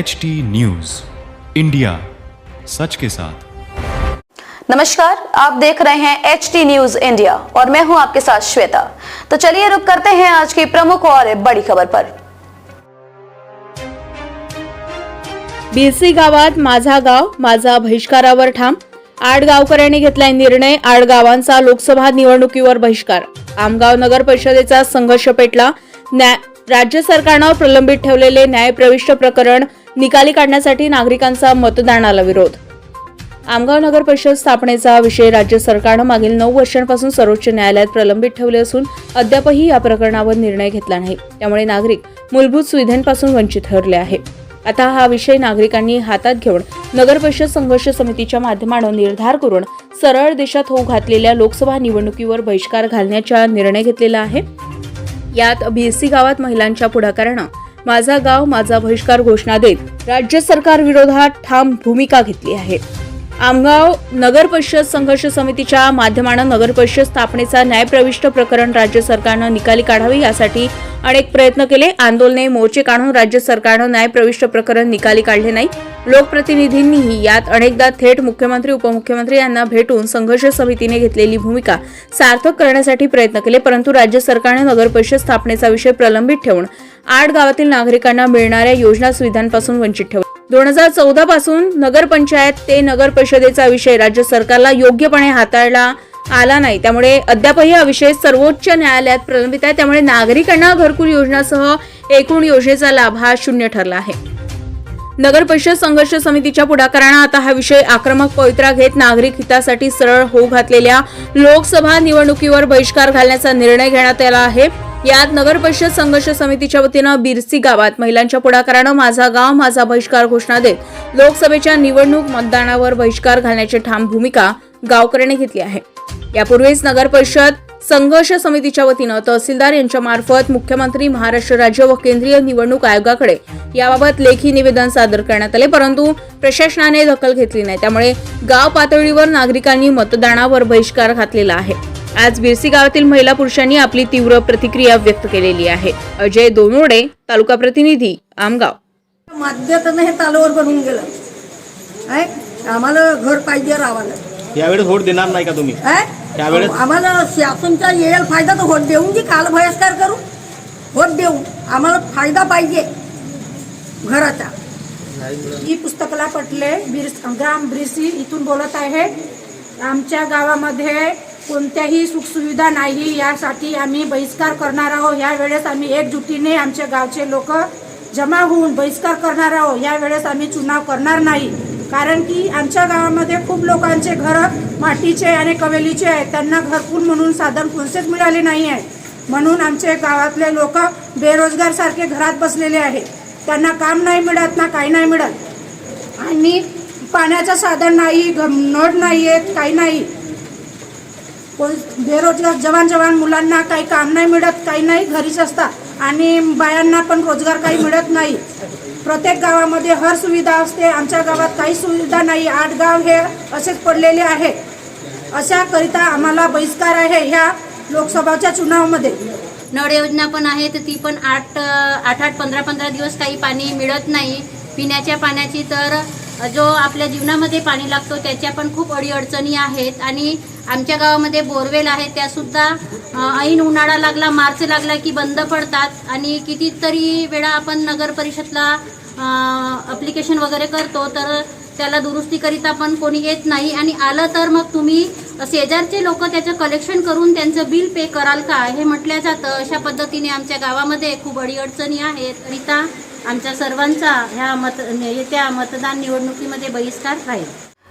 H T news India सच के साथ नमस्कार आप देख रहे हैं एच टी न्यूज इंडिया और मैं हूं आपके साथ श्वेता। तो चलिए रुक करते हैं आज की प्रमुख और बड़ी खबर पर। बिरसी गावात माझा गाव माझा बहिष्कारावर ठाम. आठ गावकऱ्यांनी घेतलाय निर्णय आठ गावांचा लोकसभा निवडणुकीवर बहिष्कार. आमगाव नगर परिषदेचा संघर्ष पेटला राज्य सरकारनं प्रलंबित ठेवलेले न्यायप्रविष्ट प्रकरण निकाली काढण्यासाठी नागरिकांचा मतदानाला विरोध. आमगाव नगर परिषद स्थापनेचा विषय राज्य सरकारनं मागील नऊ वर्षांपासून सर्वोच्च न्यायालयात प्रलंबित ठेवले असून अद्यापही या प्रकरणावर निर्णय घेतला नाही. त्यामुळे नागरिक मूलभूत सुविधांपासून वंचित ठरले आहे. आता हा विषय नागरिकांनी हातात घेऊन नगर परिषद संघर्ष समितीच्या माध्यमानं निर्धार करून सरळ देशात होऊ घातलेल्या लोकसभा निवडणुकीवर बहिष्कार घालण्याचा निर्णय घेतलेला आहे. यात बीएससी गावात महिलांच्या पुढाकारानं माझा गाव माझा बहिष्कार घोषणा देत राज्य सरकार विरोधात ठाम भूमिका घेतली आहे. आमगाव नगर परिषद संघर्ष समितीच्या माध्यमानं नगर परिषद स्थापनेचा न्यायप्रविष्ट प्रकरण राज्य सरकारनं निकाली काढावे यासाठी अनेक प्रयत्न केले. आंदोलने मोर्चे काढून राज्य सरकारनं न्यायप्रविष्ट प्रकरण निकाली काढले नाही. लोकप्रतिनिधींनीही यात अनेकदा थेट मुख्यमंत्री उपमुख्यमंत्री यांना भेटून संघर्ष समितीने घेतलेली भूमिका सार्थक करण्यासाठी प्रयत्न केले परंतु राज्य सरकारने नगर परिषद स्थापनेचा विषय प्रलंबित ठेवून आठ गावातील नागरिकांना मिळणाऱ्या योजना सुविधांपासून वंचित ठेवले. दोन हजार चौदा पासून नगरपंचायत ते नगर परिषदेचा विषय राज्य सरकारला योग्यपणे हाताळला आला नाही. त्यामुळे अद्यापही हा विषय सर्वोच्च न्यायालयात प्रलंबित आहे. त्यामुळे नागरिकांना घरकुल योजनासह एकूण योजनेचा लाभ हा शून्य ठरला आहे. नगर परिषद संघर्ष समितीच्या पुढाकारानं आता हा विषय आक्रमक पवित्रा घेत नागरिक हितासाठी सरळ होऊ घातलेल्या लोकसभा निवडणुकीवर बहिष्कार घालण्याचा निर्णय घेण्यात आला आहे. यात नगर परिषद संघर्ष समितीच्या वतीनं बिरसी गावात महिलांच्या पुढाकारानं माझा गाव माझा बहिष्कार घोषणा देत लोकसभेच्या निवडणूक मतदानावर बहिष्कार घालण्याची ठाम भूमिका गावकऱ्यांनी घेतली आहे. यापूर्वीच नगर परिषद संघर्ष समितीच्या वतीनं तहसीलदार यांच्या मार्फत मुख्यमंत्री महाराष्ट्र राज्य व केंद्रीय निवडणूक आयोगाकडे याबाबत लेखी निवेदन सादर करण्यात आले परंतु प्रशासनाने दखल घेतली नाही. त्यामुळे गाव पातळीवर नागरिकांनी मतदानावर बहिष्कार घातलेला आहे. आज बिरसी गावातील महिला पुरुषांनी आपली तीव्र प्रतिक्रिया व्यक्त केलेली आहे. अजय दोनोडे तालुका प्रतिनिधी आमगाव. माध्यतानं हे तालावर बनवून गेलं. आम्हाला घर पाहिजे रावाला. यावेळेस व्होट देणार नाही का तुम्ही? त्यावेळेस- आम्हाला शासनचा येईल फायदा तर व्होट देऊन की काल बहिष्कार करू. व्होट देऊ. आम्हाला फायदा पाहिजे घराचा. मी पुस्तकला पटले बिरस ग्राम ब्रिसी इथून बोलत आहे. आमच्या गावामध्ये कोणत्याही सुखसुविधा नाही यासाठी आम्ही बहिष्कार करणार आहोत. या वेळेस आम्ही एकजुटीने आमच्या गावचे लोक जमा होऊन बहिष्कार करणार आहोत. या वेळेस आम्ही चुनाव करणार नाही. कारण की आमच्या गावामध्ये खूप लोकांचे घरं मातीचे आणि कवेलीचे आहेत. त्यांना घरकुल म्हणून साधन कोणसेच मिळाले नाही आहे. म्हणून आमचे गावातले लोक बेरोजगार सारखे घरात बसलेले आहेत. त्यांना काम नाही मिळत ना काही नाही मिळत. आणि पाण्याचं साधन नाही घ- नळ नाही आहेत काही नाही. कोण बेरोजगार जवान जवान मुलांना काही काम नाही मिळत काही नाही घरीच असतात. आणि बायांना पण रोजगार काही मिळत नाही. प्रत्येक गावामध्ये हर सुविधा असते. आमच्या गावात काही सुविधा नाही. आठ गाव हे असेच पडलेले आहे. अशाकरिता आम्हाला बहिष्कार आहे ह्या लोकसभाच्या चुनावामध्ये. नळ योजना पण आहे तर ती पण आठ आठ आठ पंधरा पंधरा दिवस काही पाणी मिळत नाही. पिण्याच्या पाण्याची तर जो आपल्या जीवनामध्ये पाणी लागतो त्याच्या पण खूप अडीअडचणी आहेत. आणि आमच्या गावामध्ये बोरवेल आहेत त्यासुद्धा ऐन उन्हाळा लागला मार्च लागला की बंद पडतात आणि कितीतरी वेळा आपण नगर परिषदला अप्लिकेशन वगैरे करतो तर त्याला दुरुस्तीकरिता पण कोणी येत नाही. आणि आलं तर मग तुम्ही शेजारचे लोक त्याचं कलेक्शन करून त्यांचं बिल पे कराल का? हे म्हटलं जातं. अशा पद्धतीने आमच्या गावामध्ये खूप अडीअडचणी आहेत. रिता आमच्या सर्वांचा ह्या मत येत्या मतदान निवडणुकीमध्ये बहिष्कार राहील.